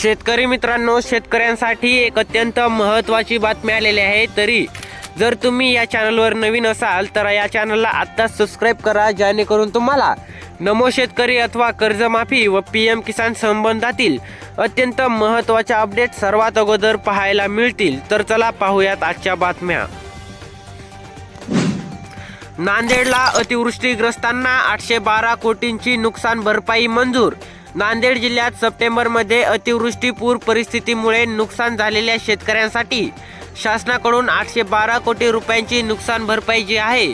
शेतकरी मित्रांनो शेतकऱ्यांसाठी एक अत्यंत महत्त्वाची बातमी आलेली आहे. तरी जर तुम्ही या चॅनलवर नवीन असाल तर या चॅनलला आत्ताच सबस्क्राईब करा जेणेकरून तुम्हाला नमो शेतकरी अथवा कर्जमाफी व पी एम किसान संबंधातील अत्यंत महत्त्वाच्या अपडेट सर्वात अगोदर पाहायला मिळतील. तर चला पाहूयात आजच्या बातम्या. नांदेडला अतिवृष्टीग्रस्तांना आठशे बारा कोटींची नुकसान भरपाई मंजूर नांदेड जिल्ह्यात सप्टेंबरमध्ये अतिवृष्टी पूर परिस्थितीमुळे नुकसान झालेल्या शेतकऱ्यांसाठी शासनाकडून आठशे बारा कोटी रुपयांची नुकसान भरपाई जी आहे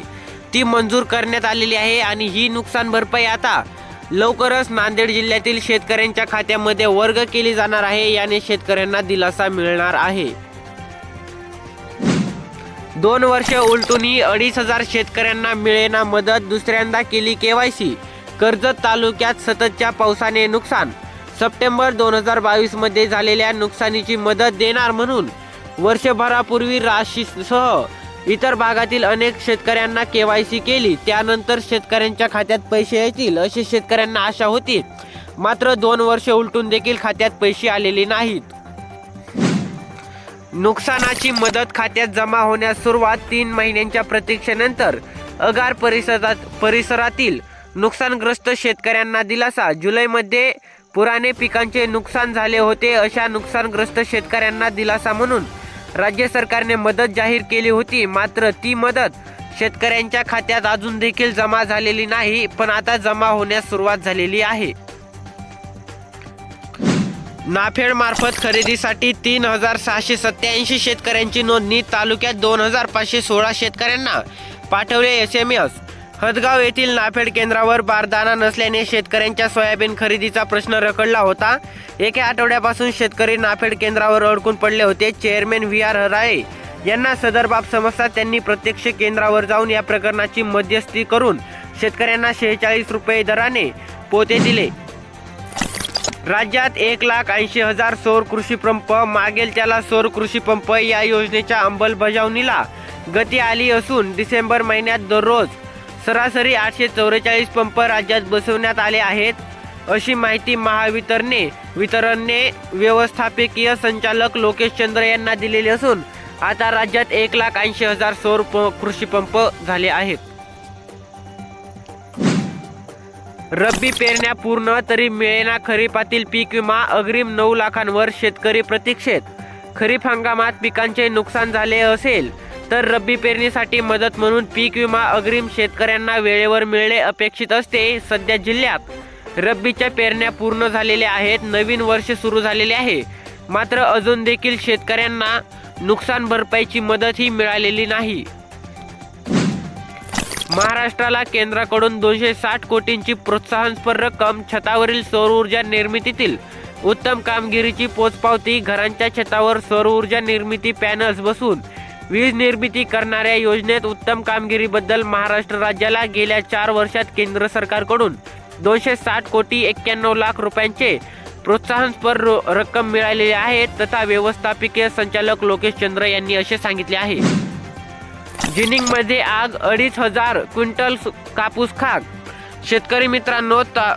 ती मंजूर करण्यात आलेली आहे आणि ही नुकसान भरपाई आता लवकरच नांदेड जिल्ह्यातील शेतकऱ्यांच्या खात्यामध्ये वर्ग केली जाणार आहे याने शेतकऱ्यांना दिलासा मिळणार आहे. दोन वर्ष उलटूनही अडीच हजार शेतकऱ्यांना मिळेना मदत दुसऱ्यांदा केली केवायसी कर्जत तालुक्यात सततच्या पावसाने नुकसान. सप्टेंबर दोन हजार बावीसमध्ये झालेल्या नुकसानीची मदत देणार म्हणून वर्षभरापूर्वी राशीसह इतर भागातील अनेक शेतकऱ्यांना केवायसी केली. त्यानंतर शेतकऱ्यांच्या खात्यात पैसे येतील अशी शेतकऱ्यांना आशा होती. मात्र दोन वर्ष उलटून देखील खात्यात पैसे आलेले नाहीत. नुकसानाची मदत खात्यात जमा होण्यास सुरुवात तीन महिन्यांच्या प्रतीक्षेनंतर अगार परिसरात परिसरातील नुकसानग्रस्त शेतकऱ्यांना दिलासा. जुलैमध्ये पुराने पिकांचे नुकसान झाले होते अशा नुकसानग्रस्त शेतकऱ्यांना दिलासा म्हणून राज्य सरकारने मदत जाहीर केली होती. मात्र ती मदत शेतकऱ्यांच्या खात्यात अजून देखील जमा झालेली नाही पण आता जमा होण्यास सुरुवात झालेली आहे. नाफेड मार्फत खरेदीसाठी तीन हजार सहाशे सत्याऐंशी शेतकऱ्यांची नोंदणी. तालुक्यात दोन हजार पाचशे सोळा शेतकऱ्यांना पाठवले एस एम एस. हदगाव येथील नाफेड केंद्रावर बारदाना नसल्याने शेतकऱ्यांच्या सोयाबीन खरेदीचा प्रश्न रखडला होता. एका आठवड्यापासून शेतकरी नाफेड केंद्रावर अडकून पडले होते. चेअरमॅन व्ही आर हराळे यांना सदर बाब समजता त्यांनी प्रत्यक्ष केंद्रावर जाऊन या प्रकरणाची मध्यस्थी करून शेतकऱ्यांना शेहेचाळीस रुपये दराने पोते दिले. राज्यात एक लाख ऐंशी हजार सौर कृषी पंप मागेल त्याला सौर कृषी पंप या योजनेच्या अंमलबजावणीला गती आली असून डिसेंबर महिन्यात दररोज सरासरी आठशे चौवेचाळीस पंप राज्यात बसवण्यात आले आहेत. अशी माहिती महावितरणे वितरणने व्यवस्थापकीय संचालक लोकेश चंद्र यांना दिलेली असून आता राज्यात एक लाख ऐंशी हजार सौर प- कृषी पंप झाले आहेत. रब्बी पेरण्या पूर्ण तरी मिळेना खरीपातील पीक विमा अग्रिम नऊ लाखांवर शेतकरी प्रतीक्षेत. खरीप हंगामात पिकांचे नुकसान झाले असेल तर रब्बी पेरणीसाठी मदत म्हणून पीक विमा अग्रिम शेतकऱ्यांना वेळेवर मिळणे अपेक्षित असते. सध्या जिल्ह्यात रब्बीच्या पेरण्या पूर्ण झालेल्या आहेत. नवीन वर्ष सुरू झालेले आहे. मात्र अजून देखील शेतकऱ्यांना नुकसान भरपाईची मदत ही मिळालेली नाही. महाराष्ट्राला केंद्राकडून दोनशे साठ कोटींची प्रोत्साहनपर रक्कम छतावरील सौर ऊर्जा निर्मितीतील उत्तम कामगिरीची पोचपावती घरांच्या छतावर सौर ऊर्जा निर्मिती पॅनल्स बसून वीज निर्मिती करणाऱ्या योजनेत उत्तम कामगिरीबद्दल महाराष्ट्र राज्याला गेल्या चार वर्षात केंद्र सरकारकडून दोनशे साठ कोटी एक्क्याण्णव लाख रुपयांचे प्रोत्साहनपर रक्कम मिळालेली आहे तथा व्यवस्थापकीय संचालक लोकेश चंद्र यांनी असे सांगितले आहे. जिनिंगमध्ये आग अडीच हजार क्विंटल कापूस खाक. शेतकरी मित्रांनो ता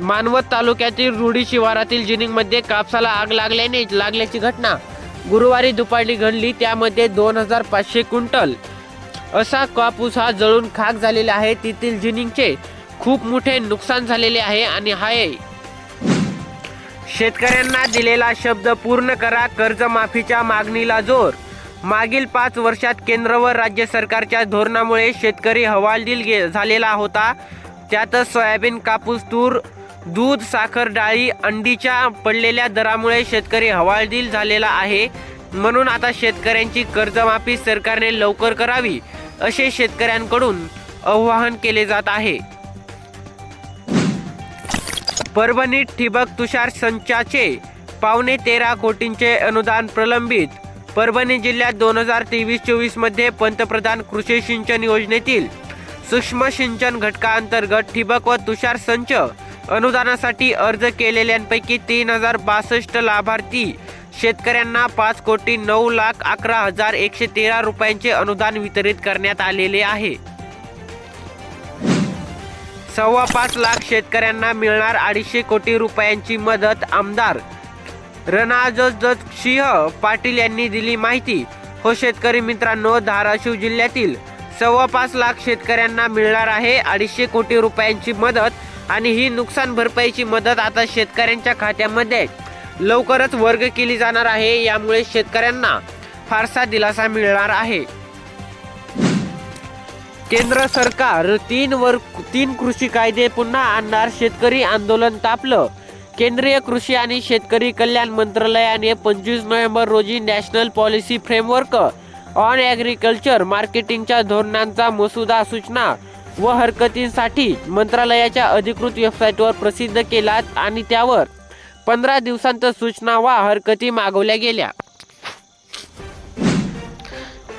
मानवत तालुक्यातील रुडी शिवारातील जिनिंगमध्ये कापसाला आग लागल्याने लागल्याची घटना गुरुवारी दुपारी घडली त्यामध्ये दोन हजार पाचशे क्विंटल. असा कापूस हा जळून खाक झालेला आहे. तेथील जिनिंगचे खूप मोठे नुकसान झालेले आहे आणि हाय. शेतकऱ्यांना दिलेला शब्द पूर्ण करा. कर्जमाफीच्या मागणीला जोर. मागील पाच वर्षात केंद्र व राज्य सरकारच्या धोरणामुळे शेतकरी हवालदिल गे झालेला होता. त्यातच सोयाबीन कापूस तूर दूध साखर डाळी अंडीच्या पडलेल्या दरामुळे शेतकरी हवालदिल झालेला आहे. म्हणून आता शेतकऱ्यांची कर्जमाफी सरकारने लवकर करावी असे शेतकऱ्यांकडून आवाहन केले जात आहे. परभणीत ठिबक तुषार संचाचे पावणे तेरा कोटींचे अनुदान प्रलंबित. परभणी जिल्ह्यात दोन हजार तेवीस चोवीसमध्ये पंतप्रधान कृषी सिंचन योजनेतील सूक्ष्म सिंचन घटकाअंतर्गत ठिबक व तुषार संच अनुदानासाठी अर्ज केलेल्यांपैकी तीन हजार बासष्ट लाभार्थी. शेतकऱ्यांना पाच कोटी नऊ लाख अकरा हजार एकशे तेरा रुपयांचे अनुदान वितरित करण्यात आलेले आहे. सव्वा पाच लाख शेतकऱ्यांना मिळणार अडीचशे कोटी रुपयांची मदत आमदार रणआजज सिंह पाटील यांनी दिली माहिती. हो शेतकरी मित्रांनो धाराशिव जिल्ह्यातील सव्वा पाच लाख शेतकऱ्यांना मिळणार आहे अडीचशे कोटी रुपयांची मदत. आणि ही नुकसान भरपाईची मदत आता शेतकऱ्यांच्या खात्यामध्ये लवकरच वर्ग केली जाणार आहे. यामुळे शेतकऱ्यांना फारसा दिलासा मिळणार आहे. केंद्र सरकार तीन वर तीन कृषी कायदे पुन्हा आणणार. शेतकरी आंदोलन तापलं. केंद्रीय कृषी आणि शेतकरी कल्याण मंत्रालयाने पंचवीस नोव्हेंबर रोजी national policy framework on agriculture मार्केटिंगच्या धोरणांचा मसुदा सूचना व हरकतींसाठी मंत्रालयाच्या अधिकृत वेबसाईटवर प्रसिद्ध केला आणि त्यावर पंधरा दिवसांत सूचना वा हरकती मागवल्या गेल्या.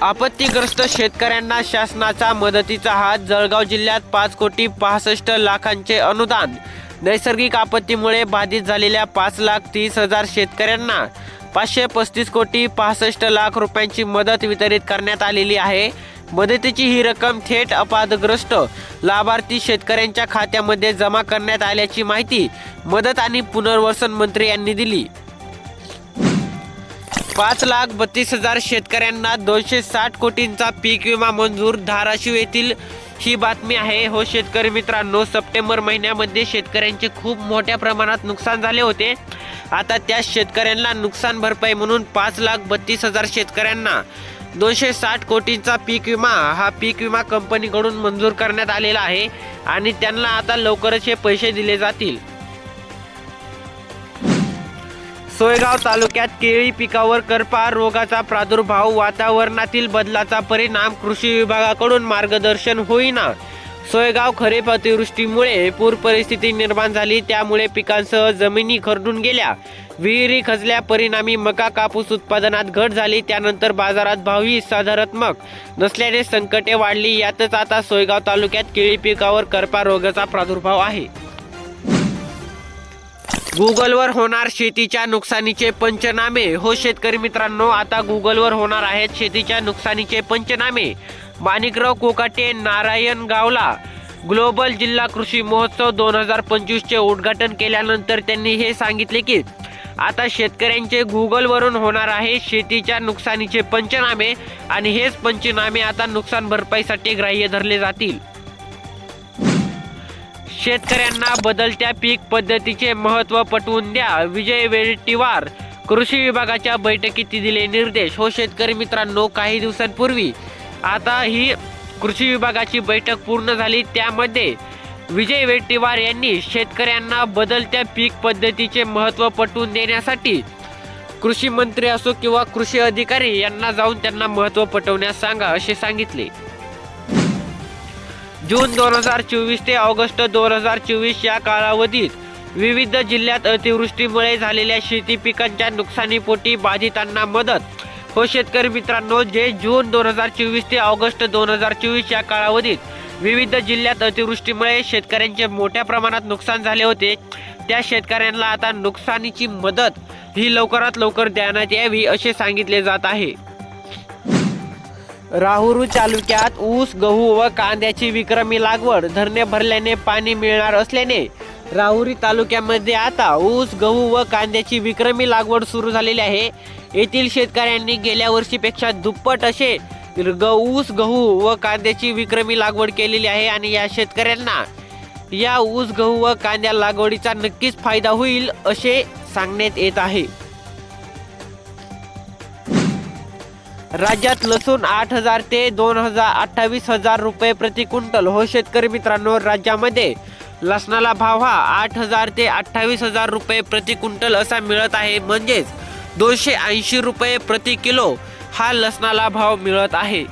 आपत्तीग्रस्त शेतकऱ्यांना शासनाचा मदतीचा हात जळगाव जिल्ह्यात पाच कोटी पासष्ट लाखांचे अनुदान. नैसर्गिक आपत्तीमुळे बाधित झालेल्या पाच लाख तीस हजार शेतकऱ्यांना पाचशे पस्तीस कोटी पासष्ट लाख रुपयांची मदत वितरित करण्यात आलेली आहे. मदतीची ही रक्कम थेट अपादग्रस्त लाभार्थी शेतकऱ्यांच्या खात्यामध्ये जमा करण्यात आल्याची माहिती मदत आणि पुनर्वसन मंत्री यांनी दिली. पाच लाख बत्तीस हजार शेतकऱ्यांना दोनशे साठ कोटींचा पीक विमा मंजूर धाराशिव येथील ही बातमी आहे. हो शेतकरी मित्रांनो सप्टेंबर महिन्यामध्ये शेतकऱ्यांचे खूप मोठ्या प्रमाणात नुकसान झाले होते. आता त्या शेतकऱ्यांना नुकसान भरपाई म्हणून पाच लाख बत्तीस हजार शेतकऱ्यांना दोनशे साठ कोटींचा पीक विमा हा पीक विमा कंपनीकडून मंजूर करण्यात आलेला आहे आणि त्यांना आता लवकरच हे पैसे दिले जातील. सोयगाव तालुक्यात केळी पिकावर करपा रोगाचा प्रादुर्भाव वातावरणातील बदलाचा परिणाम कृषी विभागाकडून मार्गदर्शन होईना. सोयगाव खरीप अतिवृष्टीमुळे पूर परिस्थिती निर्माण झाली त्यामुळे पिकांसह जमिनी खरडून गेल्या. विहिरी खचल्या परिणामी मका कापूस उत्पादनात घट झाली. त्यानंतर बाजारात भावही साधारणात्मक नसल्याने संकटे वाढली. यातच आता सोयगाव तालुक्यात केळी पिकावर करपा रोगाचा प्रादुर्भाव आहे. गुगलवर होणार शेतीच्या नुकसानीचे पंचनामे. हो शेतकरी मित्रांनो आता गुगलवर होणार आहेत शेतीच्या नुकसानीचे पंचनामे. माणिकराव कोकाटे नारायण गावला. ग्लोबल जिल्हा कृषी महोत्सव दोन हजार पंचवीसचे उद्घाटन केल्यानंतर त्यांनी हे सांगितले की आता शेतकऱ्यांचे गुगलवरून होणार आहे शेतीच्या नुकसानीचे पंचनामे आणि हेच पंचनामे आता नुकसान भरपाईसाठी ग्राह्य धरले जातील. शेतकऱ्यांना बदलत्या पीक पद्धतीचे महत्त्व पटवून द्या विजय वेळटीवार कृषी विभागाच्या बैठकीत दिले निर्देश. हो शेतकरी मित्रांनो काही दिवसांपूर्वी आता ही कृषी विभागाची बैठक पूर्ण झाली. त्यामध्ये विजय वेट्टीवार यांनी शेतकऱ्यांना बदलत्या पीक पद्धतीचे महत्त्व पटवून देण्यासाठी कृषी मंत्री असो किंवा कृषी अधिकारी यांना जाऊन त्यांना महत्त्व पटवण्यास सांगा असे सांगितले. जून दोन हजार चोवीस ते ऑगस्ट दोन हजार चोवीस या कालावधीत विविध जिल्ह्यात अतिवृष्टीमुळे झालेल्या शेती पिकांच्या नुकसानीपोटी बाधितांना मदत. हो शेतकरी मित्रांनो जे जून दोन हजार चोवीस ते ऑगस्ट दोन हजार चोवीस या कालावधीत विविध जिल्ह्यात अतिवृष्टीमुळे शेतकऱ्यांचे मोठ्या प्रमाणात नुकसान झाले होते. त्या शेतकऱ्यांना आता नुकसानीची मदत ही लवकरात लवकर देण्यात यावी असे सांगितले जात आहे. राहुरी तालुक्यात ऊस गहू व कांद्याची विक्रमी लागवड धरणे भरल्याने पाणी मिळणार असल्याने राहुरी तालुक्यामध्ये आता ऊस गहू व कांद्याची विक्रमी लागवड सुरू झालेली आहे. येथील शेतकऱ्यांनी गेल्या वर्षीपेक्षा दुप्पट असे ऊस गहू व कांद्याची विक्रमी लागवड केलेली आहे आणि या शेतकऱ्यांना या ऊस गहू व कांद्या लागवडीचा नक्कीच फायदा होईल असे सांगण्यात येत आहे. राज्यात लसूण आठ हजार ते दोन हजार अठ्ठावीस हजार रुपये प्रति क्विंटल. हो शेतकरी मित्रांनो राज्यामध्ये लसणाला भाव हा आठ हजार ते अठ्ठावीस हजार रुपये प्रति क्विंटल असा मिळत आहे. म्हणजेच दोनशे ऐंशी रुपये प्रति किलो हा लसणाला भाव मिळत आहे.